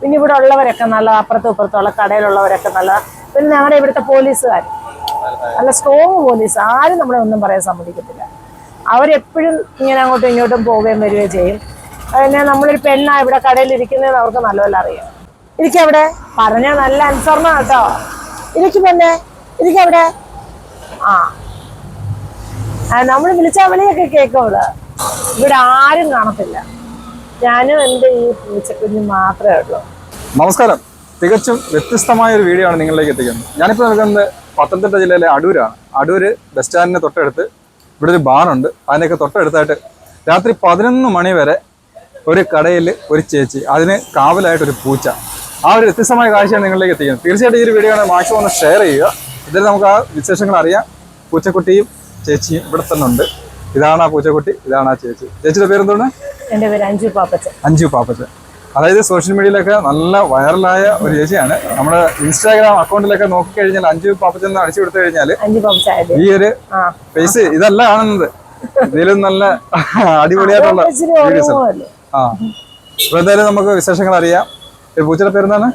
പിന്നെ ഇവിടെ ഉള്ളവരൊക്കെ നല്ല അപ്പുറത്തും ഇപ്പുറത്തുള്ള കടയിലുള്ളവരൊക്കെ നല്ല പിന്നെ ഞങ്ങളുടെ ഇവിടുത്തെ പോലീസുകാർ. നല്ല സ്ട്രോങ് പോലീസ്. ആരും നമ്മളെ ഒന്നും പറയാൻ സമ്മതിക്കത്തില്ല. അവരെപ്പോഴും ഇങ്ങനെ അങ്ങോട്ടും ഇങ്ങോട്ടും പോവുകയും വരികയും ചെയ്യും. പിന്നെ നമ്മളൊരു പെണ്ണാ ഇവിടെ കടയിൽ ഇരിക്കുന്നതെന്ന് അവർക്ക് നല്ലപോലെ അറിയാം. ഇരിക്കവിടെ പറഞ്ഞ നല്ല അനുസരണം കേട്ടോ. ഇരിക്കും പെണ്ണെ. ഇരിക്കവിടെ ആ. നമ്മൾ വിളിച്ച വിളിയൊക്കെ കേൾക്കും ഇവിടെ. ഇവിടെ ആരും കാണത്തില്ല. ഞാനും എന്റെ ഈ പൂച്ചക്കുഞ്ഞ് മാത്രമേ ഉള്ളൂ. നമസ്കാരം. തികച്ചും വ്യത്യസ്തമായ ഒരു വീഡിയോ ആണ് നിങ്ങളിലേക്ക് എത്തിക്കുന്നത്. ഞാനിപ്പോൾ നിൽക്കുന്നത് പത്തനംതിട്ട ജില്ലയിലെ അടൂരാണ്. അടൂര് ബസ് സ്റ്റാൻഡിന് തൊട്ടടുത്ത് ഇവിടെ ഒരു ബാറുണ്ട് അതിനൊക്കെ തൊട്ടടുത്തായിട്ട് രാത്രി പതിനൊന്ന് മണി വരെ ഒരു കടയിൽ ഒരു ചേച്ചി അതിന് കാവലായിട്ടൊരു പൂച്ച. ആ ഒരു വ്യത്യസ്തമായ കാഴ്ചയാണ് നിങ്ങളിലേക്ക് എത്തിക്കുന്നത്. തീർച്ചയായിട്ടും ഈ ഒരു വീഡിയോ ആണ് മാക്സിമം ഒന്ന് ഷെയർ ചെയ്യുക. ഇതിൽ നമുക്ക് ആ വിശേഷങ്ങൾ അറിയാം. പൂച്ചക്കുട്ടിയും ചേച്ചിയും ഇവിടെ തന്നെ ഉണ്ട്. ഇതാണ് ആ പൂച്ചക്കുട്ടി ഇതാണ് ആ ചേച്ചി. ചേച്ചിയുടെ പേരെന്താണ്? എന്റെ പേര് അഞ്ജു പാപ്പച്ച അഞ്ചു പാപ്പച്ച അതായത് സോഷ്യൽ മീഡിയയിലൊക്കെ നല്ല വൈറലായ ഒരു ചേച്ചിയാണ്. നമ്മുടെ ഇൻസ്റ്റാഗ്രാം അക്കൗണ്ടിലൊക്കെ നോക്കി കഴിഞ്ഞാൽ അഞ്ചു പാപ്പച്ച അടിച്ചു കൊടുത്തു കഴിഞ്ഞാൽ ഈ ഒരു ഫേസ് ഇതല്ല കാണുന്നത്. ഇതിലും നല്ല അടിപൊളിയായിട്ടുള്ള വീഡിയോസ് ആ. അപ്പൊ എന്തായാലും നമുക്ക് വിശേഷങ്ങൾ അറിയാം. പൂച്ചയുടെ പേരെന്താണ്?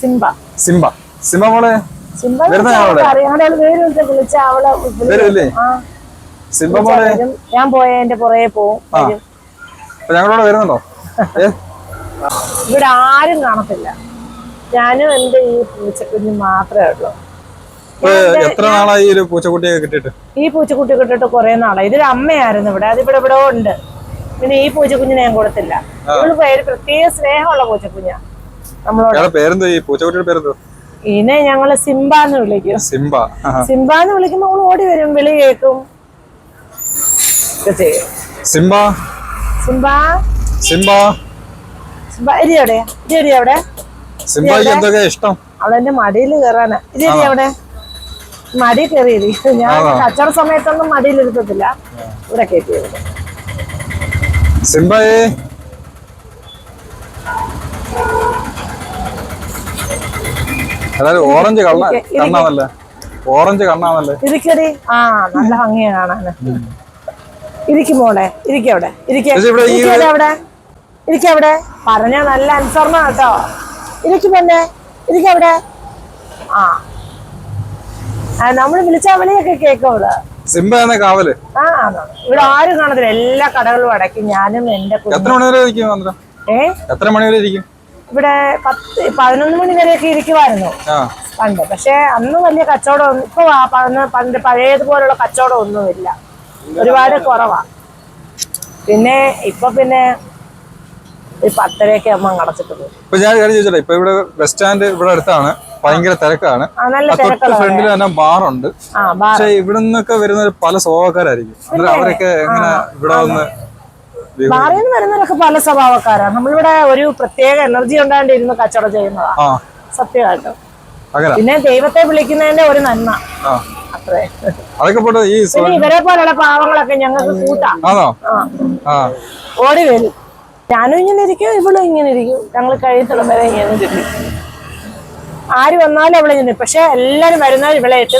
സിംബ. സിംബ. സിംബ മോളെ? വരുന്ന ഞാൻ പോയ എന്റെ പുറകെ പോവും ഞങ്ങളോട് വരുന്നുണ്ടോ? ഇവിടെ ആരും കാണത്തില്ല. ഞാനും എന്റെ ഈ പൂച്ചക്കുഞ്ഞു മാത്രമേ ഉള്ളൂ. എത്ര നാളായി ഈ ഒരു പൂച്ചക്കുട്ടിയൊക്കെ കിട്ടിയിട്ട്? ഈ പൂച്ചക്കുട്ടി കിട്ടിട്ട് കുറെ നാളായി. ഇതൊരു അമ്മയായിരുന്നു ഇവിടെ. അതിവിടെ ഇവിടെ ഉണ്ട്. പിന്നെ ഈ പൂച്ചക്കുഞ്ഞിനെ ഞാൻ കൊടുത്തില്ല. ഇവൾ പേര് പ്രത്യേക സ്നേഹമുള്ള പൂച്ചക്കുഞ്ഞാ. നമ്മളോട്. പേരെന്തോ? ഈ പൂച്ചക്കുട്ടിയുടെ പേരെന്തോ? ഇതിനെ ഞങ്ങൾ സിംബ എന്ന് വിളിക്കും. സിംബ. സിംബ എന്ന് വിളിക്കുമ്പോ ഓടി വരും വിളി കേൾക്കും. സിംബ. സിംബ. സിംബ. സിംബ ഇരി അവിടെ. ഇരി അവിടെ. സിംബയ്ക്ക് എന്തൊക്കെ ഇഷ്ടം? അവളെന്റെ മടിയിൽ കയറാനാ. ഇരി അവിടെ. മടി കയറിയത് ഞാൻ? കച്ചവട സമയത്തൊന്നും മടിയിൽ ഇരുത്തത്തില്ല. ഇവിടെ കയറ്റി സിംബയെ അതായത് ഓറഞ്ച് കണ്ണ. കണ്ണാണല്ലേ? ഓറഞ്ച് കണ്ണാണല്ലേ? ഇരിക്കടി ആ നല്ല ഭംഗിയാ കാണാന്. ഇരിക്കും മോളെ ഇരിക്ക ചേച്ചി, ഇവിടെ ഈ ഇരിക്കവിടെ അവിടെ. പറഞ്ഞ നല്ല അനുസരണം കേട്ടോ. ഇരിക്കും പെണ്ണെ ഇരിക്കവിടെ ആ. നമ്മൾ വിളിച്ച വിളിയൊക്കെ കേൾക്കും ഇവിടെ. സിംബ എന്ന കാവൽ. ആ. ഇവിടെ ആരും കാണത്തില്ല. എല്ലാ കടകളും അടക്കി ഞാനും എന്റെ എത്ര മണി വരെ ഇരിക്കും ഏ? എത്ര മണി വരെ ഇരിക്കും? ഇവിടെ പത്ത് പതിനൊന്ന് മണി വരെയൊക്കെ ഇരിക്കുമായിരുന്നു പണ്ട്. പക്ഷെ അന്ന് വലിയ കച്ചവടം ഇപ്പൊ പണ്ട് പണ്ട് പഴയതുപോലുള്ള കച്ചവടം ഒന്നുമില്ല. ഒരുപാട് കുറവാ. പിന്നെ ഇപ്പൊ പിന്നെ ഈ പത്തരയൊക്കെ അമ്മ അടച്ചിട്ട് പോകും ഇപ്പൊ ഞാൻ കാര്യം ചോദിച്ചോട്ടെ? ഇപ്പൊ ഇവിടെ ബസ് സ്റ്റാൻഡ് ഇവിടെ അടുത്താണ്. ഭയങ്കര തിരക്കാണ്. ആ നല്ല ആ തൊട്ട് തിരക്കുള്ള ഫ്രണ്ടിൽ തന്നെ ബാറുണ്ട് ആ പക്ഷെ ഇവിടെ നിന്നൊക്കെ വരുന്ന പല സ്വഭാവക്കാരായിരിക്കും. അന്നേരം അവരൊക്കെ എങ്ങനെ ഇവിടെ വന്ന് വി- ബാറിൽ നിന്ന് വരുന്നവരൊക്കെ പല സ്വഭാവക്കാരാണ് നമ്മളിവിടെ ഒരു പ്രത്യേക എനർജി ഉണ്ടാണ്ട് ഇരുന്ന് കച്ചവടം ചെയ്യുന്നതാ. ആ. സത്യമായിട്ടും. അങ്ങനെ. പിന്നെ ദൈവത്തെ വിളിക്കുന്നതിന്റെ ഒരു നന്മ. ആ. അത്രേ. അതൊക്കെ പോട്ടെ ഈ ഇവരെ പോലുള്ള പാവങ്ങളൊക്കെ ഞങ്ങൾക്ക് കൂട്ടാം. ആണോ? ഓടി വരും. ഞാനും ഇങ്ങനെ ഇരിക്കും ഇവളും ഇങ്ങനെ ഇരിക്കും. ഞങ്ങൾ കഴിയത്തുള്ള വരെ ഇങ്ങനെ ഇരിക്കും ആര് വന്നാലും അവളെ ഇങ്ങനെ പക്ഷെ എല്ലാരും വരുന്നവർ ഇവളെ ഇട്ട്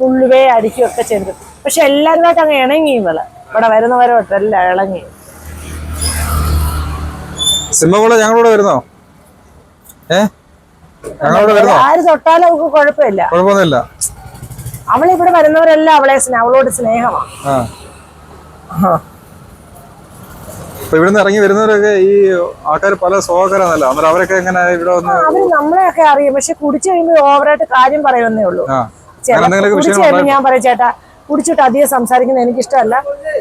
പുള്ളുവേ ഒക്കെ ചെയ്തു പക്ഷെ എല്ലാവരുമായിട്ട് അങ്ങ് ഇണങ്ങി ഇവൾ. ഇവിടെ വരുന്നവരോട്ട് എല്ലാം ഇളങ്ങി. സിംഹമോളെ ഞങ്ങളോട് വരുന്നോ? ഏ? ഞങ്ങളോട് വരുന്നോ? ആര് തൊട്ടാലും അവൾക്ക് കുഴപ്പമില്ല. കുഴപ്പമൊന്നുമില്ല. അവൾ ഇവിടെ വരുന്നവരെല്ലാം അവളെ അവളോട് സ്നേഹമാണ് അപ്പൊ ഇവിടുന്ന് ഇറങ്ങി വരുന്നവരൊക്കെ ഈ ആൾക്കാർ പല സ്വഭാവക്കാരാണല്ലോ. അന്നേരം അവരൊക്കെ എങ്ങനെ ഇവിടെ വന്ന് അവർ നമ്മളെയൊക്കെ അറിയും. പക്ഷെ കുടിച്ചു കഴിയുമ്പോൾ ഓവറായിട്ട് കാര്യം പറയുന്നേ ഉള്ളൂ. കുടിച്ചു കഴിയുമ്പോൾ ഞാൻ പറയും ചേട്ടാ കുടിച്ചിട്ട് അധികം സംസാരിക്കുന്നത് എനിക്കിഷ്ടമല്ല.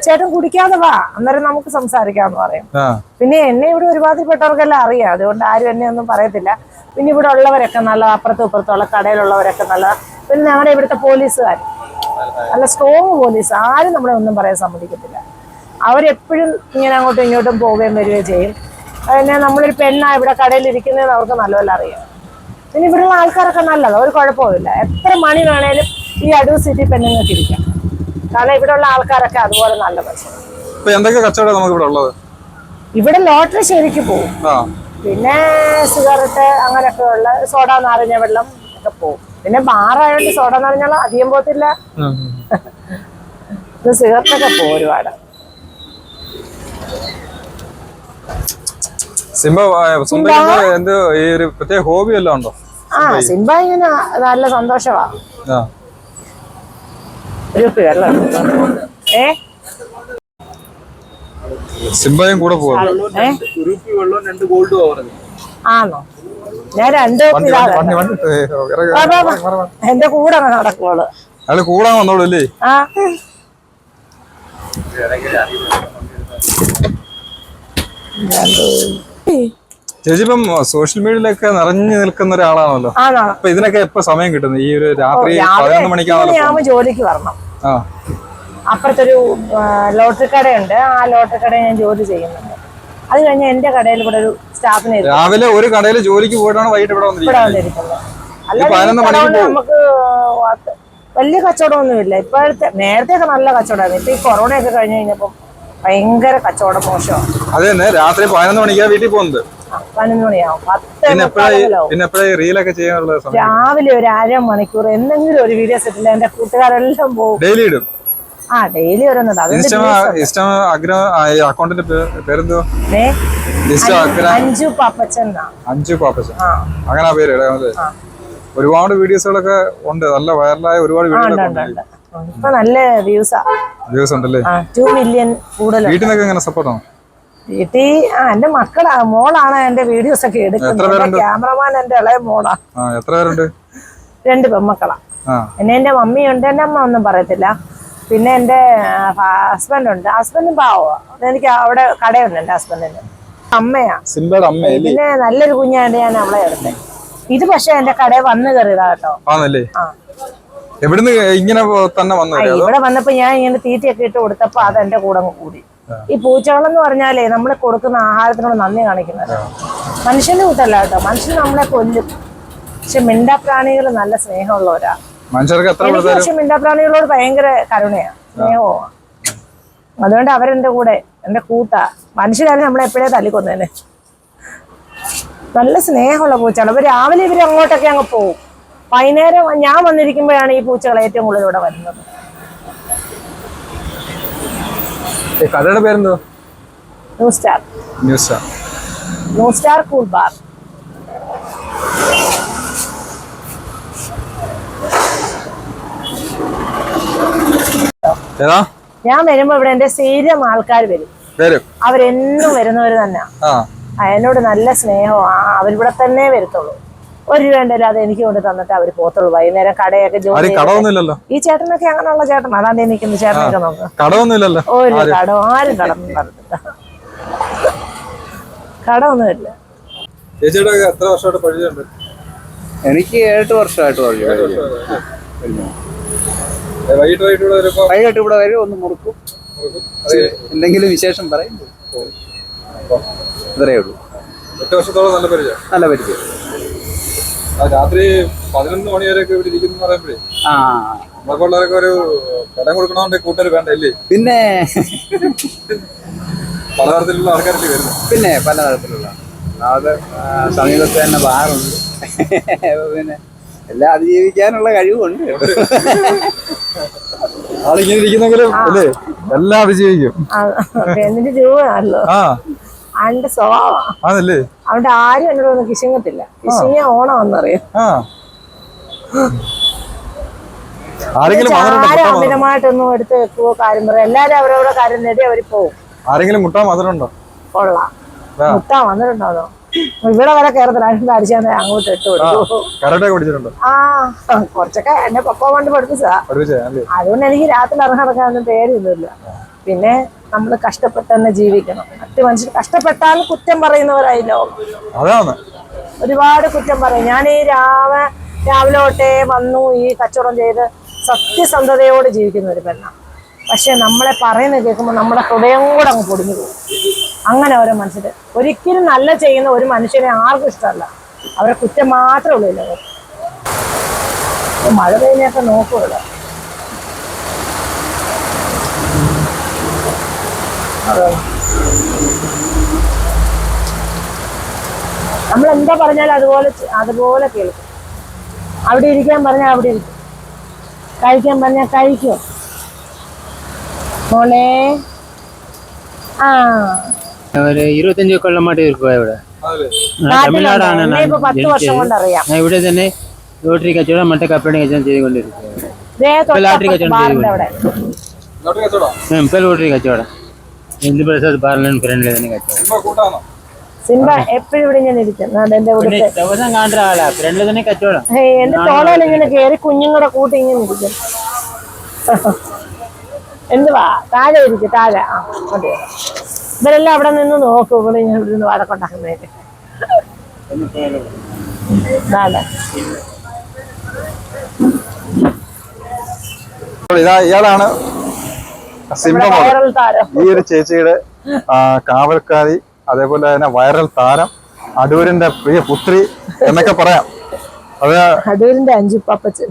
ചേട്ടൻ കുടിക്കാതെ വാ. അന്നേരം നമുക്ക് സംസാരിക്കാന്ന് പറയും. പിന്നെ എന്നെ ഇവിടെ ഒരുമാതിരിപ്പെട്ടവർക്കെല്ലാം അറിയാം. അതുകൊണ്ട് ആരും എന്നെ ഒന്നും പറയത്തില്ല. പിന്നെ ഇവിടെ ഉള്ളവരൊക്കെ നല്ല അപ്പുറത്തും ഇപ്പുറത്തുള്ള കടയിലുള്ളവരൊക്കെ നല്ല പിന്നെ ഞങ്ങളുടെ ഇവിടുത്തെ പോലീസുകാർ നല്ല സ്ട്രോങ് പോലീസ്. ആരും നമ്മളെ ഒന്നും പറയാൻ സമ്മതിക്കത്തില്ല. അവരെപ്പോഴും ഇങ്ങനെ അങ്ങോട്ടും ഇങ്ങോട്ടും പോവുകയും വരികയും ചെയ്യും. പിന്നെ നമ്മളൊരു പെണ്ണാ ഇവിടെ കടയിൽ ഇരിക്കുന്നത് അവർക്ക് നല്ലപോലെ അറിയാം. പിന്നെ ഇവിടെയുള്ള ആൾക്കാരൊക്കെ നല്ലതാണ് ഒരു കുഴപ്പമില്ല എത്ര മണി വേണേലും ഈ അടൂർ സിറ്റി പെണ്ണുങ്ങൾക്ക് ഇരിക്കാം. കാരണം ഇവിടെയുള്ള ആൾക്കാരൊക്കെ അതുപോലെ നല്ല നമുക്ക് ഇവിടെ ലോട്ടറി ശരിക്ക് പോകും പിന്നെ സിഗരറ്റ് അങ്ങനെയൊക്കെ ഉള്ള സോഡ നാരഞ്ഞ വെള്ളം ഒക്കെ പോകും പിന്നെ ബാറായോണ്ട് സോഡ എന്ന് പറഞ്ഞാൽ അധികം പോകത്തില്ല. ഉം. ഇത് സിഗരറ്റൊക്കെ പോകും ഒരുപാട്. സിംബ സിംബ എന്ത് ഈ ഒരു പ്രത്യേക ഹോബി ഉണ്ടോ? ആ സിംബ? ഇങ്ങനെ നല്ല സന്തോഷമാ ആ. ഒരു വെള്ളം. ഏ? സിംബയും കൂടെ പോകും ആണോ ഞാൻ രണ്ട്. എന്റെ കൂടെ നടക്കുള്ളൂ അയാൾ കൂടാൻ വന്നോളൂ അല്ലേ? ആ. ചേച്ചി ഇപ്പം സോഷ്യൽ മീഡിയയിലൊക്കെ നിറഞ്ഞു നിൽക്കുന്ന ഒരാളാണല്ലോ. അപ്പൊ ഇതിനൊക്കെ എപ്പോ സമയം കിട്ടുന്നത് ഈ ഒരു രാത്രി പതിനൊന്ന് മണിക്കാണല്ലോ ജോലിക്ക് വരണം. അപ്പുറത്തൊരു ലോട്ടറി കടയുണ്ട്. ആ ലോട്ടറി കടയിൽ ഞാൻ ജോലി ചെയ്യുന്നുണ്ട്. അത് കഴിഞ്ഞ് എന്റെ കടയിൽ ഇവിടെ ഒരു സ്റ്റാഫിനെ. രാവിലെ ഒരു കടയിൽ ജോലിക്ക് പോയിട്ടാണ് വൈകിട്ട് ഇവിടെ വന്നിരിക്കുന്നത്. അല്ലാതെ. നമുക്ക് വലിയ കച്ചവടമൊന്നുമില്ല. ഇപ്പോഴത്തെ നേരത്തെയൊക്കെ നല്ല കച്ചവടമായിരുന്നു. ഇപ്പൊ ഈ കൊറോണയൊക്കെ കഴിഞ്ഞ് കഴിഞ്ഞപ്പോ ഭയങ്കര കച്ചവടം മോശമാണ്. അത് തന്നെ രാത്രി പതിനൊന്ന് മണിക്കാ വീട്ടിൽ പോകുന്നത്. രാവിലെ ഒരു അര മണിക്കൂർ എന്തെങ്കിലും ഒരു വീഡിയോ സെറ്റിൽ എന്റെ കൂട്ടുകാരെല്ലാം പോകും. ഡെയിലി ഇടും. ആ ഡെയിലി അക്കൗണ്ടിന്റെ പേരെന്തോ അഞ്ചു പാപ്പച്ചൻ. അഞ്ചു പാപ്പച്ചൻ. അങ്ങനെ പേര് ഒരുപാട് വീഡിയോസുകളൊക്കെ ഉണ്ട്. നല്ല വൈറലായ ഒരുപാട് വീഡിയോ നല്ല വ്യൂസാ. വ്യൂസ് ഉണ്ടല്ലേ? ടു മില്യൺ കൂടുതൽ വീട്ടിൽ നിന്നൊക്കെ എങ്ങനെ സപ്പോർട്ടാണ് വീട്ടിൽ ആ എന്റെ മക്കളാ മോളാണ് എന്റെ വീഡിയോസ് ഒക്കെ എടുക്കുന്നത്. ക്യാമറമാൻ എന്റെ ഇളയ മോളാ. എത്ര പേരുണ്ട്? രണ്ട് പെമ്മക്കളാ ആ. പിന്നെ എന്റെ മമ്മിയുണ്ട് എന്റെ അമ്മ ഒന്നും പറയത്തില്ല. പിന്നെ എന്റെ ഹസ്ബൻഡ് ഉണ്ട്. ഹസ്ബൻഡും പാവോ. എനിക്ക് അവിടെ കടയുണ്ട് എന്റെ ഹസ്ബൻഡിന് അമ്മയാ പിന്നെ നല്ലൊരു കുഞ്ഞായിട്ട് ഞാൻ അവളെ എടുത്തേ. ഇത് പക്ഷെ എന്റെ കടയിൽ വന്നു കയറിയതാ കേട്ടോ. എവിടുന്ന് ഇങ്ങനെ തന്നെ ഇവിടെ വന്നപ്പോ ഞാൻ ഇങ്ങനെ തീറ്റയൊക്കെ ഇട്ട് കൊടുത്തപ്പോ അത് എന്റെ കൂടെ കൂടി. ഈ പൂച്ചകളെന്ന് പറഞ്ഞാലേ നമ്മൾ കൊടുക്കുന്ന ആഹാരത്തിനോട് നന്ദി കാണിക്കുന്നത്. മനുഷ്യന്റെ കൂട്ടല്ല കേട്ടോ. മനുഷ്യൻ നമ്മളെ കൊല്ലും. പക്ഷെ മിണ്ടാപ്രാണികൾ നല്ല സ്നേഹമുള്ളവരാ. മനുഷ്യർക്ക് എത്ര എനിക്ക് പക്ഷെ മിണ്ടാപ്രാണികളോട് ഭയങ്കര കരുണയാണ് സ്നേഹമാണ് അതുകൊണ്ട് അവരെന്റെ കൂടെ എന്റെ കൂട്ടാ മനുഷ്യരായാലും നമ്മളെ എപ്പോഴേ തല്ലിക്കൊന്നേനെ? നല്ല സ്നേഹമുള്ള പൂച്ചകൾ അപ്പൊ രാവിലെ ഇവർ അങ്ങോട്ടൊക്കെ അങ്ങ് പോകും വൈകുന്നേരം ഞാൻ വന്നിരിക്കുമ്പോഴാണ് ഈ പൂച്ചകൾ ഏറ്റവും കൂടുതൽ ഇവിടെ വരുന്നത്. കടയുടെ പേരെന്തോ new star news new star cool bar ഏതാ? ഞാൻ വരുമ്പോ ഇവിടെ എന്റെ സ്ഥിരം ആൾക്കാർ വരും. വരും. അവരെന്നും വരുന്നവര് തന്നെ. എന്നോട് നല്ല സ്നേഹമാ ആ അവരിവിടെ തന്നെ വരത്തുള്ളൂ. ഒരു രൂപ അത് എനിക്ക് കൊണ്ട് തന്നിട്ട് അവർ പോത്തുള്ളൂ വൈകുന്നേരം കടയൊക്കെ ജോലി ഈ ചേട്ടനൊക്കെ അങ്ങനെയുള്ള ചേട്ടൻ. അതാണ്ട് എനിക്ക് ചേട്ടനൊക്കെ നോക്ക്. കടമൊന്നുമില്ലല്ലോ ഒരു കടം ആരും കടം പറഞ്ഞിട്ട് കടമൊന്നുമില്ല ചേച്ചിയുടെ എത്ര വർഷമായിട്ട് പരിചയമുണ്ട് എനിക്ക് എട്ട് വർഷമായിട്ട് പറഞ്ഞു വൈകിട്ട് ഇവിടെ വരും ഒന്ന് മുറുക്കും. എന്തെങ്കിലും വിശേഷം പറയും. ഇത്രയേ ഉള്ളൂ. എട്ട് വർഷത്തോളം നല്ല പരിചയം. നല്ല പരിചയം. രാത്രി പതിനൊന്ന് മണി വരെ ഇവിടെ ഇരിക്കുന്നു പറയുമ്പോഴേ ആ. നമുക്കുള്ളവരൊക്കെ ഒരു കടം കൊടുക്കണോണ്ട് കൂട്ടർ വേണ്ട ഇല്ലേ പിന്നെ പലതരത്തിലുള്ള ആൾക്കാരൊക്കെ വരുന്നു. പിന്നെ പലതരത്തിലുള്ള അത് സമീപത്ത് തന്നെ ബാറുണ്ട്. പിന്നെ എല്ലാം അതിജീവിക്കാനുള്ള കഴിവുണ്ട്. ആളിങ്ങനെ ഇരിക്കുന്നെങ്കിലും അല്ലേ? എല്ലാം അതിജീവിക്കും. എന്നിട്ട് രൂപയാണല്ലോ ആ. അവന്റെ സ്വഭാവം ആണല്ലേ? അവിടെ ആരും എന്നോട് ഒന്ന് കിശങ്ങത്തില്ല. കിശിങ്ങ ഓണം എന്നറിയാം ആ. ആരെങ്കിലും ആരും അമിതമായിട്ടൊന്നും എടുത്ത് വെക്കുവോ കാര്യം പറയാം? എല്ലാരും അവരവരുടെ കാര്യം നേടി അവർ പോവും. ആരെങ്കിലും മുട്ടാൻ മാത്രം ഉണ്ടോ കൊള്ളാം. മുട്ടാ വന്നിട്ടുണ്ടോ ഇവിടെ വരെ അതിന് അടിച്ചാൽ അങ്ങോട്ട് ഇട്ട് കരാട്ടെ ആ കുറച്ചൊക്കെ എന്നെ പപ്പ കൊണ്ട് പഠിപ്പിച്ചതാ. അതുകൊണ്ട് എനിക്ക് രാത്രി ഇറങ്ങിടക്കാനൊന്നും പേടിയൊന്നുമില്ല. പിന്നെ നമ്മൾ കഷ്ടപ്പെട്ട് തന്നെ ജീവിക്കണം. മറ്റു മനുഷ്യർ കഷ്ടപ്പെട്ടാൽ കുറ്റം പറയുന്നവരായില്ലോ. അതാണ്. ഒരുപാട് കുറ്റം പറയും. ഞാൻ ഈ രാവ രാവിലെ തൊട്ടേ വന്നു ഈ കച്ചവടം ചെയ്ത് സത്യസന്ധതയോടെ ജീവിക്കുന്ന ഒരു പെണ്ണാണ് പക്ഷെ നമ്മളെ പറയുന്നത് കേൾക്കുമ്പോൾ നമ്മുടെ ഹൃദയം കൂടെ അങ്ങ് പൊടിഞ്ഞു പോകും. അങ്ങനെ ഓരോ മനുഷ്യർ ഒരിക്കലും നല്ല ചെയ്യുന്ന ഒരു മനുഷ്യനെ ആർക്കും ഇഷ്ടമല്ല. അവരെ കുറ്റം മാത്രമേ ഉള്ളൂ ഇല്ല മഴ പെയ്യുന്നൊക്കെ നോക്കുമല്ലോ നമ്മൾ എന്താ പറഞ്ഞാലും അതുപോലെ അതുപോലെ കേൾക്കും. അവിടെ ഇരിക്കാൻ പറഞ്ഞാൽ അവിടെ ഇരിക്കും. കഴിക്കാൻ പറഞ്ഞാൽ കഴിക്കും. മോളെ. ആ. ഒരു ഇരുപത്തഞ്ച് കൊല്ലമായിട്ട് ഇരിക്കുക ഇവിടെ. തമിഴ്നാടാണ് ഞാൻ ഇവിടെ തന്നെ ലോട്ടറി കച്ചവടം മറ്റേ കപ്പടി കച്ചവടം ചെയ്തുകൊണ്ടിരിക്കുക ലോട്ടറി കച്ചവടം ഇപ്പൊ ലോട്ടറി കച്ചവടം. ഹിന്ദു പ്രസാദ് പാർലമെന്റ് ഫ്രണ്ടിൽ തന്നെ കച്ചവടം. സിംബ എപ്പോഴും ഇവിടെ ഇങ്ങനെ ഇരിക്കും. അത് എന്റെ പിന്നെ ഇവിടുത്തെ ദിവസം കാണുന്ന ആളാ. ഫ്രണ്ടിൽ തന്നെ കച്ചവടം. ഹേയ്, എന്റെ തോളയിൽ ഇങ്ങനെ കേറി കുഞ്ഞുങ്ങളുടെ കൂട്ടി ഇങ്ങനെ ഇരിക്കും. എന്തുവാ? താഴെ ഇരിക്കും താഴെ. ആ മതി ഇവരെല്ലാം അവിടെ നിന്ന് നോക്കും ഇവിടെ ഞാൻ ഇവിടെ നിന്ന് ഇയാളാണ് താരം. ഈ ഒരു ചേച്ചിയുടെ കാവൽക്കാരി അതേപോലെ തന്നെ വൈറൽ താരം അടൂരിന്റെ പ്രിയ പുത്രി എന്നൊക്കെ പറയാം. അത് അടൂരിന്റെ അഞ്ചു പാപ്പച്ചൻ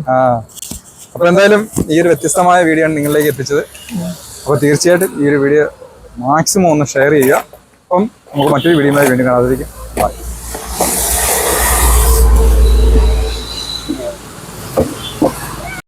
അപ്പൊ എന്തായാലും ഈ ഒരു വ്യത്യസ്തമായ വീഡിയോ ആണ് നിങ്ങളിലേക്ക് എത്തിച്ചത്. അപ്പൊ തീർച്ചയായിട്ടും ഈ ഒരു വീഡിയോ മാക്സിമം ഒന്ന് ഷെയർ ചെയ്യുക. അപ്പം നമുക്ക് മറ്റൊരു വീഡിയോയുമായി വീണ്ടും കാണാതിരിക്കും. ബൈ